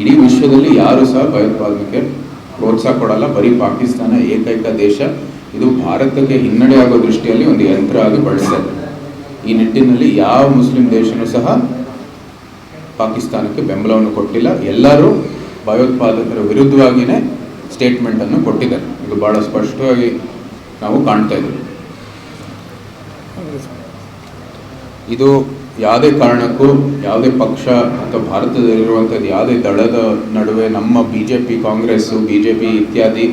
ಇಡೀ ವಿಶ್ವದಲ್ಲಿ ಯಾರು ಸಹ ಭಯೋತ್ಪಾದನೆಗೆ ಪ್ರೋತ್ಸಾಹ ಕೊಡಲ್ಲ. ಬರೀ ಪಾಕಿಸ್ತಾನ ಏಕೈಕ ದೇಶ. ಇದು ಭಾರತಕ್ಕೆ ಹಿನ್ನಡೆ ಆಗೋ ದೃಷ್ಟಿಯಲ್ಲಿ ಒಂದು ಯಂತ್ರ ಆಗಿ ಬಳಸಿದೆ ಈ ನಿಟ್ಟಿನಲ್ಲಿ ಯಾವ ಮುಸ್ಲಿಂ ದೇಶನೂ ಸಹ ಪಾಕಿಸ್ತಾನಕ್ಕೆ ಬೆಂಬಲವನ್ನು ಕೊಟ್ಟಿಲ್ಲ. ಎಲ್ಲರೂ ಭಯೋತ್ಪಾದಕರ ವಿರುದ್ಧವಾಗಿಯೇ ಸ್ಟೇಟ್ಮೆಂಟನ್ನು ಕೊಟ್ಟಿದ್ದಾರೆ. ಇದು ಭಾಳ ಸ್ಪಷ್ಟವಾಗಿ ನಾವು ಕಾಣ್ತಾ ಇದ್ದೀವಿ. ಇದು ಯಾವುದೇ ಕಾರಣಕ್ಕೂ ಯಾವುದೇ ಪಕ್ಷ ಅಥವಾ ಭಾರತದಲ್ಲಿರುವಂಥದ್ದು ಯಾವುದೇ ದಳದ ನಡುವೆ ನಮ್ಮ B J P Congress B J P ಇತ್ಯಾದಿ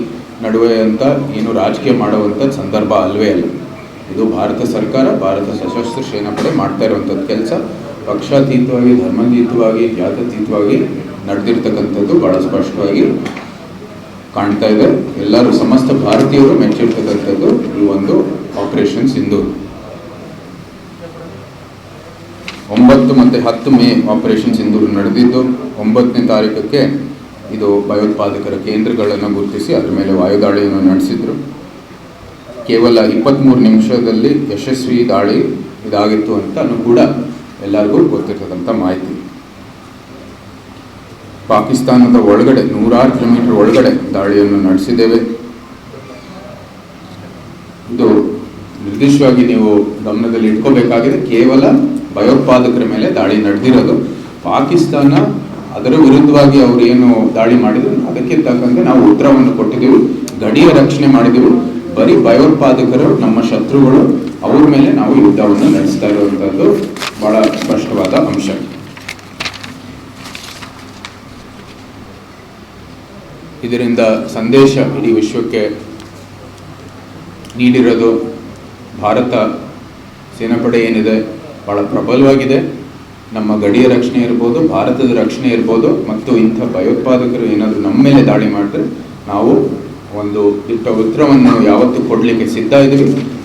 ನಡುವೆ ಅಂತ ಏನು ರಾಜಕೀಯ ಮಾಡುವಂಥ ಸಂದರ್ಭ ಅಲ್ವೇ ಅಲ್ಲ. ಇದು ಭಾರತ ಸರ್ಕಾರ, ಭಾರತ ಸಶಸ್ತ್ರ ಸೇನಾಪಡೆ ಮಾಡ್ತಾ ಇರುವಂಥದ್ದು ಕೆಲಸ. ಪಕ್ಷಾತೀತವಾಗಿ, ಧರ್ಮಾತೀತವಾಗಿ ಜಾತ್ಯತೀತವಾಗಿ ನಡೆದಿರ್ತಕ್ಕಂಥದ್ದು ಭಾಳ ಸ್ಪಷ್ಟವಾಗಿ ಕಾಣ್ತಾ ಇದೆ. ಎಲ್ಲರೂ, ಸಮಸ್ತ ಭಾರತೀಯರು ಮೆಚ್ಚಿರ್ತಕ್ಕಂಥದ್ದು ಈ ಒಂದು ಆಪರೇಷನ್ ಸಿಂಧು ಒಂಬತ್ತು ಮತ್ತು ಹತ್ತು ಮೇ ಆಪರೇಷನ್ ಸಿಂಧೂರು ನಡೆದಿದ್ದು, ಒಂಬತ್ತನೇ ತಾರೀಕಕ್ಕೆ ಇದು ಭಯೋತ್ಪಾದಕರ ಕೇಂದ್ರಗಳನ್ನು ಗುರುತಿಸಿ ಅದರ ಮೇಲೆ ವಾಯುದಾಳಿಯನ್ನು ನಡೆಸಿದ್ರು. ಕೇವಲ ಇಪ್ಪತ್ತ್ಮೂರು ನಿಮಿಷದಲ್ಲಿ ಯಶಸ್ವಿ ದಾಳಿ ಇದಾಗಿತ್ತು ಅಂತ ಕೂಡ ಎಲ್ಲರಿಗೂ ಗೊತ್ತಿರ್ತಕ್ಕಂಥ ಮಾಹಿತಿ. ಪಾಕಿಸ್ತಾನದ ಒಳಗಡೆ ನೂರಾರು ಕಿಲೋಮೀಟರ್ ಒಳಗಡೆ ದಾಳಿಯನ್ನು ನಡೆಸಿದ್ದೇವೆ. ಇದು ನಿರ್ದಿಷ್ಟವಾಗಿ ನೀವು ಗಮನದಲ್ಲಿ ಇಟ್ಕೋಬೇಕಾಗಿದೆ, ಕೇವಲ ಭಯೋತ್ಪಾದಕರ ಮೇಲೆ ದಾಳಿ ನಡೆದಿರೋದು. ಪಾಕಿಸ್ತಾನ ಅದರ ವಿರುದ್ಧವಾಗಿ ಅವರು ಏನು ದಾಳಿ ಮಾಡಿದ್ರು, ಅದಕ್ಕೆ ತಕ್ಕಂತೆ ನಾವು ಉತ್ತರವನ್ನು ಕೊಟ್ಟಿದ್ದೆವು. ಗಡಿಯ ರಕ್ಷಣೆ ಮಾಡಿದೆವು ಬರೀ ಭಯೋತ್ಪಾದಕರು, ನಮ್ಮ ಶತ್ರುಗಳು, ಅವ್ರ ಮೇಲೆ ನಾವು ಯುದ್ಧವನ್ನು ನಡೆಸ್ತಾ ಇರುವಂಥದ್ದು ಬಹಳ ಸ್ಪಷ್ಟವಾದ ಅಂಶ. ಇದರಿಂದ ಸಂದೇಶ ಇಡೀ ವಿಶ್ವಕ್ಕೆ ನೀಡಿರೋದು, ಭಾರತ ಸೇನಾಪಡೆ ಏನಿದೆ ಭಾಳ ಪ್ರಬಲವಾಗಿದೆ. ನಮ್ಮ ಗಡಿಯ ರಕ್ಷಣೆ ಇರ್ಬೋದು, ಭಾರತದ ರಕ್ಷಣೆ ಇರ್ಬೋದು, ಮತ್ತು ಇಂಥ ಭಯೋತ್ಪಾದಕರು ಏನಾದರೂ ನಮ್ಮ ಮೇಲೆ ದಾಳಿ ಮಾಡಿದ್ರೆ ನಾವು ಒಂದು ದಿಟ್ಟ ಉತ್ತರವನ್ನು ಯಾವತ್ತೂ ಕೊಡಲಿಕ್ಕೆ ಸಿದ್ಧ ಇದ್ದೀವಿ.